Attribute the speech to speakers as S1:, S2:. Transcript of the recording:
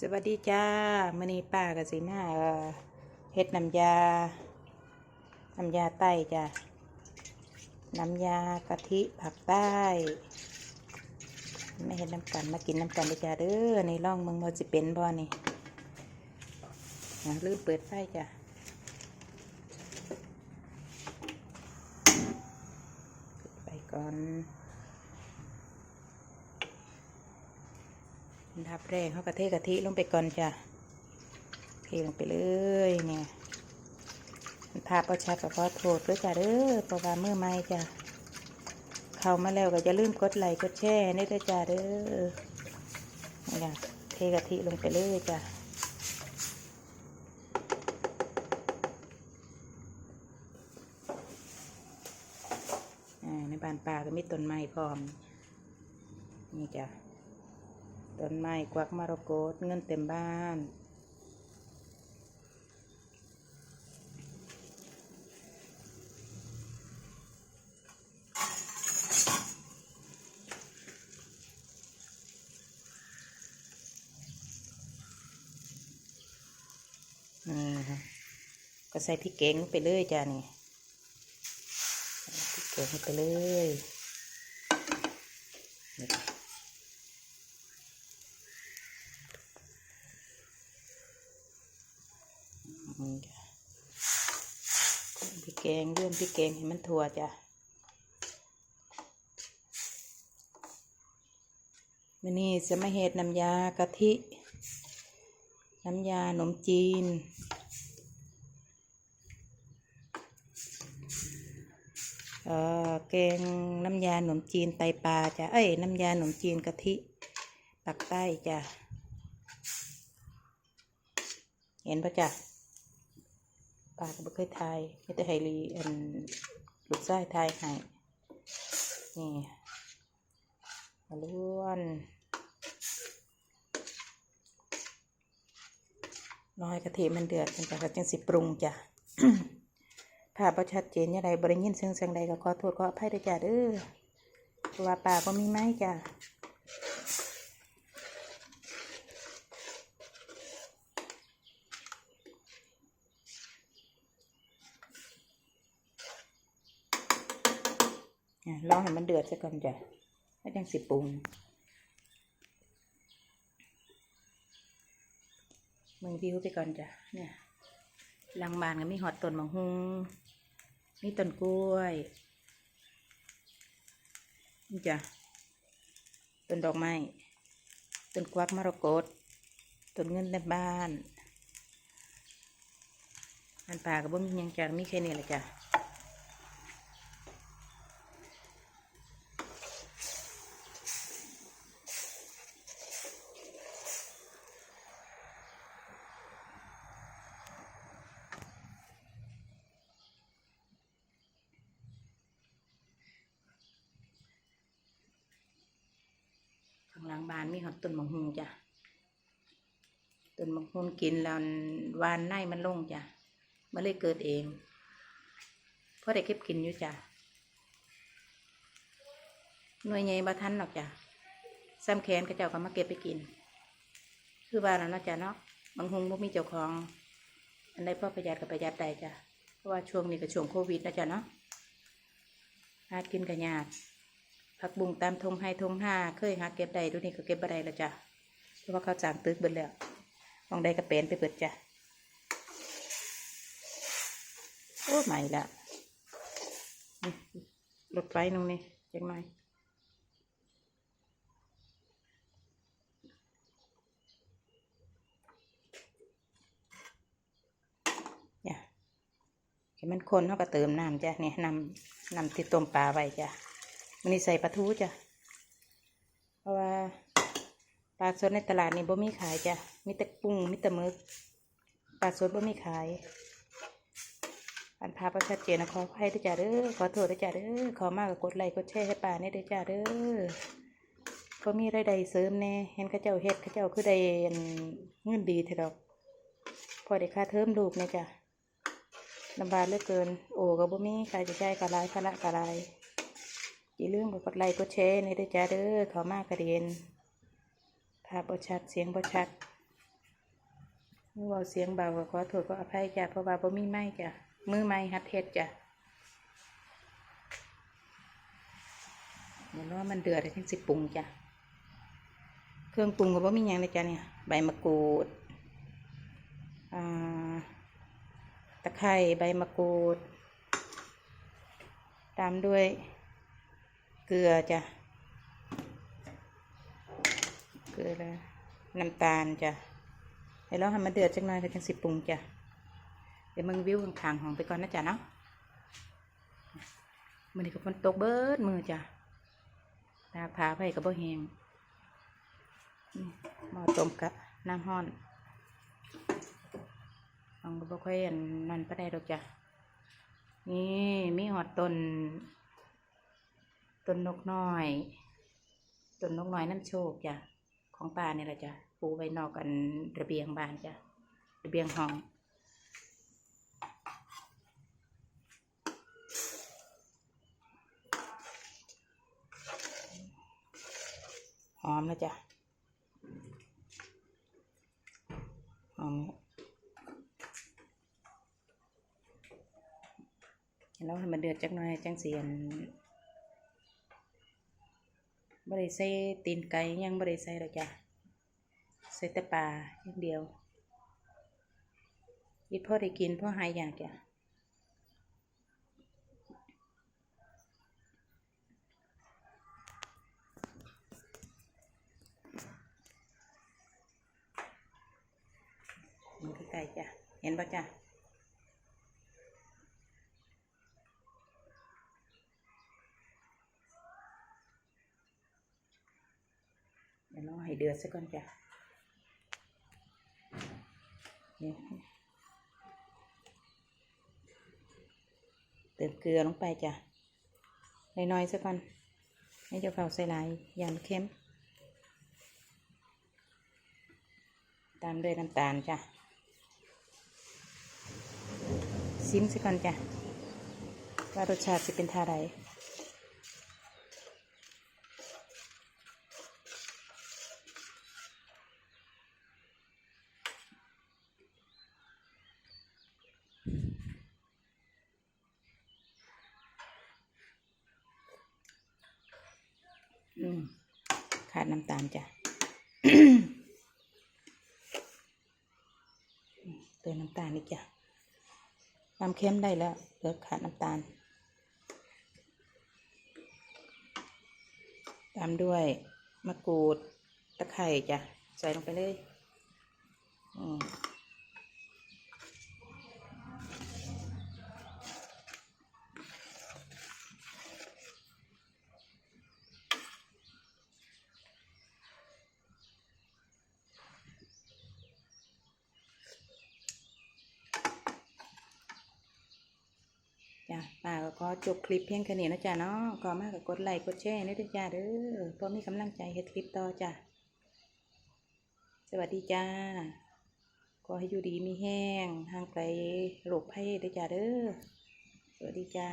S1: สวัสดีจ้ามื่อนี้ป้ากับสีมาเอ่อเฮ็ดน้ำยา น้ำยาใต้จ้ะน้ำยากะทิผักใต้ ไม่เห็นน้ำกันมากินน้ำกันเลยจ้าเด้อในร่องมืองมอสิเป็นบ่นี่นะลืมเปิดไฟจ้ะไปก่อน อันดับแรกเขากะเทกะทิลงไปก่อนจ้ะเทลงไปเลยเนี่ยภาประชัดกับขอโทษด้วยจ้ะเด้อเพระวาเมื่อไม่จ้ะเข้ามาแล้วก็อย่าลืมกดไลค์กดแชร์นี่ด้วยจ้ะเด้อนี่จ้ะเทกะทิลงไปเลยจ้ะในบ้านป่าก็มีต้นไม้พร้อม นี่จ้ะ ต้นไม้กวักมารกตเงินเต็มบ้านนี่ค่ะก็ใส่พริกเก๋งไปเลยจ้านี่พริกเก๋งไปเลย นี่ค่ะอืมจ้ะพริกแกงเรื่องพริกแกงให้มันทั่วจ้ะมันนี่จะมาเฮ็ดน้ำยากะทิ น้ำยาขนมจีน เอ่อแกงน้ำยาขนมจีนไตปลาจ้ะ เอ้ยน้ำยาขนมจีนกะทิปักใต้จ้ะ เห็นปะจ้ะ ปลาก็ไม่เคยทายไม่แต่ไฮรีอันลูกไส้ทายให้นี่มาล้วนน้อยกะทิมันเดือดจังจ้ะก็จังสิปรุงจ้ะถ้าประชัดเจนยังไงบริยินเสียงเสียงใดก็ขอโทษขออภัยด้วยจ้ะเด้อเพราะว่าปลาก็มีไม้จ้ะ อะรอ ให้มันเดือดซะก่อนจ้ะแล้วยังสิปรุงมึงวิวไปก่อนจ้ะเนี่ยลังบานก็มีหอดต้นมะฮุงมีต้นกล้วยนี่จ้ะต้นดอกไม้ต้นกวักมรกตต้นเงินในบ้านอันป่าก็บ่มียังจ้ะมีแค่นี้แหละจ้ะ ข้างบ้านมีหอดต้นมังหุงจ้ะต้นมังหุงกินแล้ววานในมันลงจ้ะมันเลยเกิดเองเพราะได้เก็บกินอยู่จ้ะหน่วยใหญ่บ่ทันหรอกจ้ะซ้ำแขนก็เจ้าก็มาเก็บไปกิน คือว่าแล้วเนาะจ้ะเนาะบางหุงบ่มีเจ้าของ อันใดพ่อประหยัดก็ประหยัดได้จ้ะเพราะว่าช่วงนี้ก็ช่วงโควิดนะจ้ะเนาะหากินก็ยาก ผักบุ้งตามทงไฮทงห้าเคยหาเก็บได้ดูนี่ก็เก็บบ่ได้แล้วจ้ะเพราะว่าเขาจางตึกเบิดแล้วมองได้ก็เป็นไปเบิดจ้ะโอ้ใหม่ละนี่รถไฟตรงนี้จังหน่อยเนี่ยให้มันคนเขาก็เติมน้ำจ้ะเนี่ยน้ำน้ำที่ต้มปลาไว้จ้ะ มันนี่ใส่ปลาทูจ้ะ เพราะว่าปลาสดในตลาดนี่บ่มีขายจ้ะ มีแต่กุ้งมีแต่หมึกปลาสดบ่มีขาย อันพาประชัดเจนนะขอให้ด้วยจ้ะเด้อขอโทษด้วยจ้ะเด้อขอมากกกดไลค์กดแชร์ให้ป่านี่ด้วยจ้ะเด้อก็มีรายได้เสริมแน่เห็นข้าเจ้าเฮ็ดข้าเจ้าคือได้อันเงินดีเถอะดอกพอได้ค่าเทอมลูกเนี่ยจ้ะลำบากเหลือเกิน โอ้ก็บ่มีค่าใช้จ่ายกะหลายภาระกะหลาย อย่าลืมกดไลค์กดแชร์ในด้วยจ้าเด้อเขามากกระเด็นภาพบชัดเสียงบชัดเว่าเสียงเบาก็ขอโทษก็อภัยจ้ะเพราะว่าบ่มีไม้จ้ะมือไม้หัดเฮ็ดจ้ะเดี๋ยวรอมันเดือดแล้วถึงสิปรุงจ้ะเครื่องปรุงก็บ่มีหยังเลยจ้ะเนี่ยใบมะกรูดตะไคร้ใบมะกรูด ตามด้วย เกลือจ้ะ เกลือแล้วน้ำตาลจ้ะเดี๋ยวเราให้มันเดือดจักหน่อยก็จังสิปรุงจ้ะ เดี๋ยวมึงวิวข้างๆของไปก่อนนะจ๊ะเนาะมือนี้ก็ฝนตกเบิดมือจ้ะตากผ้าไปก็บ่แหงหม้อต้มกะน้ำห้อนลองก็บ่ค่อยนนั่นปานใดดอกจ้ะ นี่มีหอดต้น ต้นนกน้อยต้นนกน้อยน้ำโชคจ้ะของป่านี่แหละจ้ะปูไว้นอกกันระเบียงบ้านจ้ะระเบียงห้องหอมนะจ๊ะหอมแล้วให้มันเดือดจักหน่อยจังเสียน บริใส่ตีนไก่ยังบริใส่หรอกจ้ะใส่แต่ปลาอย่างเดียวอีพ่อได้กินพ่อหายอยากจ้ะมันใกล้ๆจ้ะ เห็นปะจ้ะ เดี๋ยวรอให้เดือดสักก่อนจ้ะนี่เติมเกลือลงไปจ้ะน้อยๆสักก่อนให้เจ้าเฝ้าใส่ลายอยางเค็มตามด้วยน้ำตาลจ้ะซิมสิก่อนจ้ะว่ารสชาติจะเป็นท่าใด ขาดน้ำตาลจ้ะเติมน้ำตาลอีกจ้ะความเค็มได้แล้วเหลือขาดน้ำตาล ตามด้วยมะกรูดตะไคร่จ้ะ ใส่ลงไปเลย อืม จ้ะป้าก็ขอจบคลิปเพียงแค่นี้นะจ๊ะเนาะขอมากก็กดไลค์กดแชร์นี่ด้วยจ้าเด้อเพราะมีกำลังใจเฮ็ดคลิปต่อจ้ะสวัสดีจ้าขอให้อยู่ดีมีแห้งห่างไกลโรคภัยด้จ้าเด้อสวัสดีจ้า